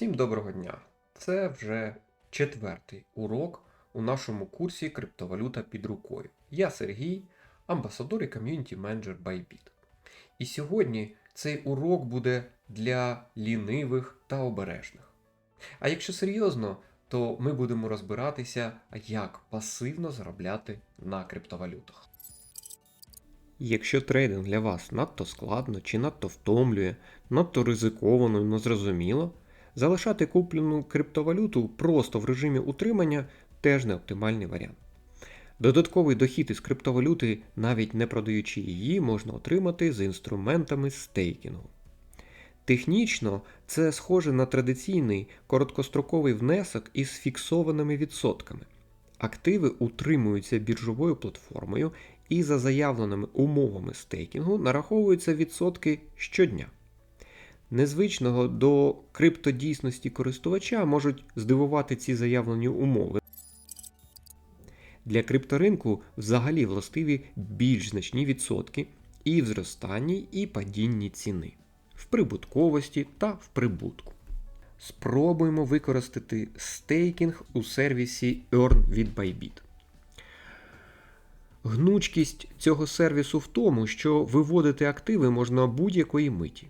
Всім доброго дня! Це вже четвертий урок у нашому курсі Криптовалюта під рукою. Я Сергій, амбасадор і ком'юніті менеджер Bybit. І сьогодні цей урок буде для лінивих та обережних. А якщо серйозно, то ми будемо розбиратися, як пасивно заробляти на криптовалютах. Якщо трейдинг для вас надто складно чи надто втомлює, надто ризиковано і незрозуміло, залишати куплену криптовалюту просто в режимі утримання теж не оптимальний варіант. Додатковий дохід із криптовалюти, навіть не продаючи її, можна отримати з інструментами стейкінгу. Технічно це схоже на традиційний короткостроковий внесок із фіксованими відсотками. Активи утримуються біржовою платформою і за заявленими умовами стейкінгу нараховуються відсотки щодня. Незвичного до криптодійсності користувача можуть здивувати ці заявлені умови. Для крипторинку взагалі властиві більш значні відсотки і в зростанні, і падінні ціни, в прибутковості та в прибутку. Спробуємо використати стейкінг у сервісі Earn від Bybit. Гнучкість цього сервісу в тому, що виводити активи можна будь-якої миті.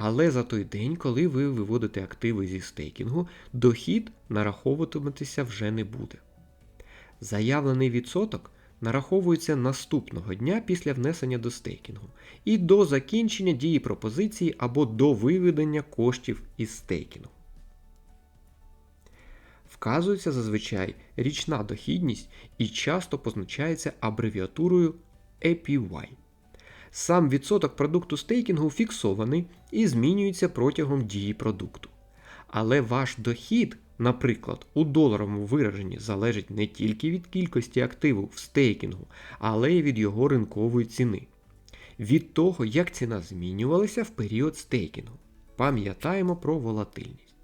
Але за той день, коли ви виводите активи зі стейкінгу, дохід нараховуватиметься вже не буде. Заявлений відсоток нараховується наступного дня після внесення до стейкінгу і до закінчення дії пропозиції або до виведення коштів із стейкінгу. Вказується зазвичай річна дохідність і часто позначається абревіатурою APY. Сам відсоток продукту стейкінгу фіксований і змінюється протягом дії продукту. Але ваш дохід, наприклад, у доларовому вираженні залежить не тільки від кількості активу в стейкінгу, але й від його ринкової ціни. Від того, як ціна змінювалася в період стейкінгу. Пам'ятаємо про волатильність.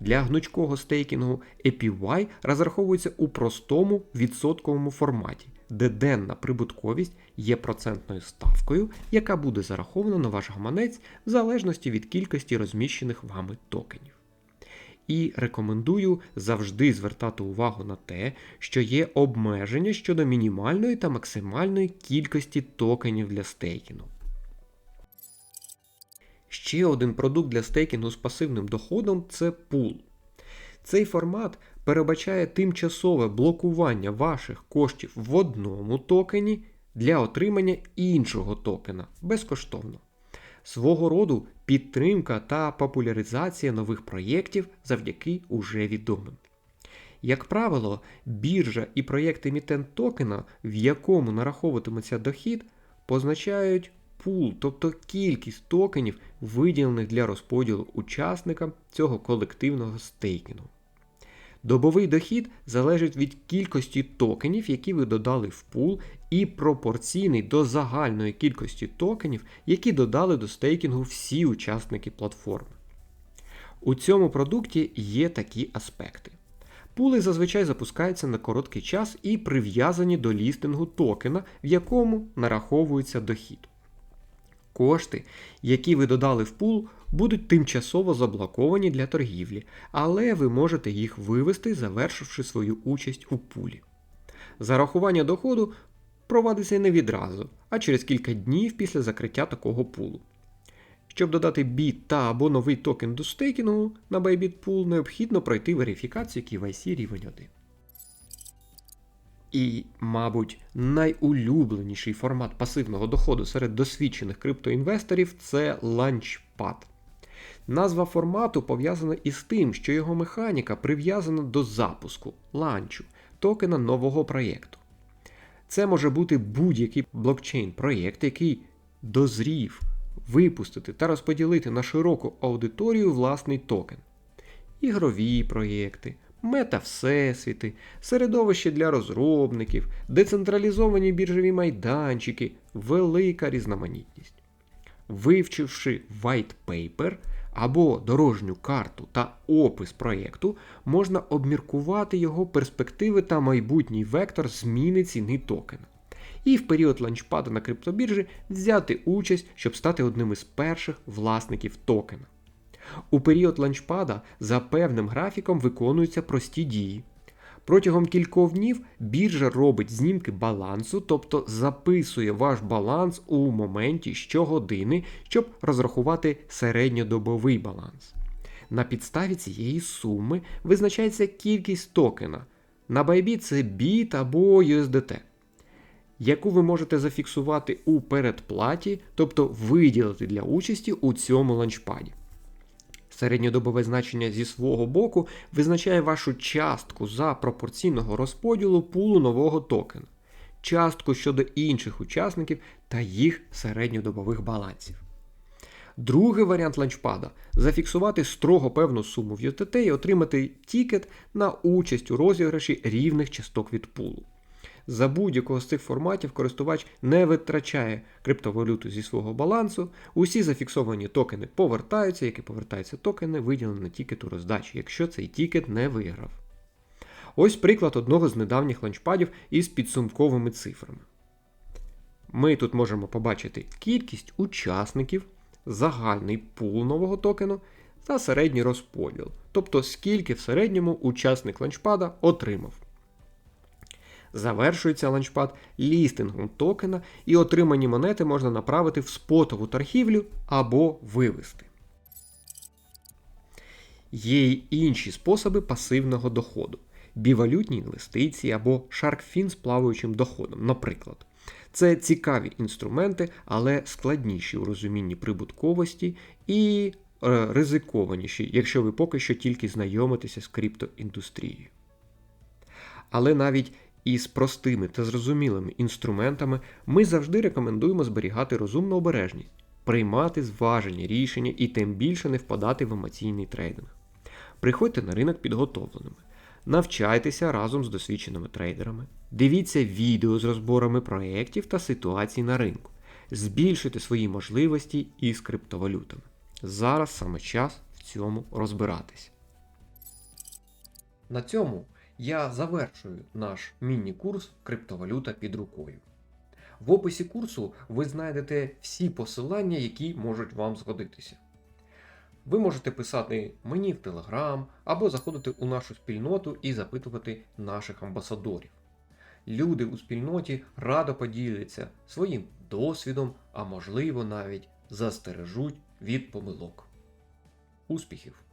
Для гнучкого стейкінгу APY розраховується у простому відсотковому форматі, де денна прибутковість є процентною ставкою, яка буде зарахована на ваш гаманець в залежності від кількості розміщених вами токенів. І рекомендую завжди звертати увагу на те, що є обмеження щодо мінімальної та максимальної кількості токенів для стейкінгу. Ще один продукт для стейкінгу з пасивним доходом це пул. Цей формат передбачає тимчасове блокування ваших коштів в одному токені для отримання іншого токена безкоштовно. Свого роду підтримка та популяризація нових проєктів завдяки уже відомим. Як правило, біржа і проєкт емітент токена, в якому нараховуватиметься дохід, позначають пул, тобто кількість токенів, виділених для розподілу учасникам цього колективного стейкінгу. Добовий дохід залежить від кількості токенів, які ви додали в пул, і пропорційний до загальної кількості токенів, які додали до стейкінгу всі учасники платформи. У цьому продукті є такі аспекти. Пули зазвичай запускаються на короткий час і прив'язані до лістингу токена, в якому нараховується дохід. Кошти, які ви додали в пул, будуть тимчасово заблоковані для торгівлі, але ви можете їх вивести, завершивши свою участь у пулі. Зарахування доходу проводиться не відразу, а через кілька днів після закриття такого пулу. Щоб додати біт та або новий токен до стейкінгу на Bybit Pool, необхідно пройти верифікацію KYC рівень 1. І, мабуть, найулюбленіший формат пасивного доходу серед досвідчених криптоінвесторів це Launchpad. Назва формату пов'язана із тим, що його механіка прив'язана до запуску ланчу токена нового проєкту. Це може бути будь-який блокчейн-проєкт, який дозрів випустити та розподілити на широку аудиторію власний токен. Ігрові проєкти, мета-всесвіти, середовище для розробників, децентралізовані біржові майданчики, велика різноманітність. Вивчивши white paper або дорожню карту та опис проєкту, можна обміркувати його перспективи та майбутній вектор зміни ціни токена. І в період ланчпаду на криптобіржі взяти участь, щоб стати одним із перших власників токена. У період ланчпада за певним графіком виконуються прості дії. Протягом кількох днів біржа робить знімки балансу, тобто записує ваш баланс у моменті щогодини, щоб розрахувати середньодобовий баланс. На підставі цієї суми визначається кількість токена. На Bybit це BIT або USDT, яку ви можете зафіксувати у передплаті, тобто виділити для участі у цьому ланчпаді. Середньодобове значення зі свого боку визначає вашу частку за пропорційного розподілу пулу нового токена, частку щодо інших учасників та їх середньодобових балансів. Другий варіант ланчпада зафіксувати строго певну суму в USDT і отримати тікет на участь у розіграші рівних часток від пулу. За будь-якого з цих форматів користувач не витрачає криптовалюту зі свого балансу. Усі зафіксовані токени повертаються, які повертаються токени, виділені тікету роздачі, якщо цей тікет не виграв. Ось приклад одного з недавніх ланчпадів із підсумковими цифрами. Ми тут можемо побачити кількість учасників, загальний пул нового токену та середній розподіл, тобто скільки в середньому учасник ланчпада отримав. Завершується ланчпад лістингом токена, і отримані монети можна направити в спотову торгівлю або вивести. Є й інші способи пасивного доходу: бівалютні інвестиції або шаркфін з плаваючим доходом, наприклад. Це цікаві інструменти, але складніші у розумінні прибутковості і е, ризикованіші, якщо ви поки що тільки знайомитеся з криптоіндустрією. Але навіть із простими та зрозумілими інструментами ми завжди рекомендуємо зберігати розумну обережність, приймати зважені рішення і тим більше не впадати в емоційний трейдинг. Приходьте на ринок підготовленими, навчайтеся разом з досвідченими трейдерами, дивіться відео з розборами проєктів та ситуацій на ринку, збільшуйте свої можливості із криптовалютами. Зараз саме час в цьому розбиратись. На цьому я завершую наш міні-курс Криптовалюта під рукою. В описі курсу ви знайдете всі посилання, які можуть вам згодитися. Ви можете писати мені в Телеграм або заходити у нашу спільноту і запитувати наших амбасадорів. Люди у спільноті радо поділяться своїм досвідом, а можливо навіть застережуть від помилок. Успіхів!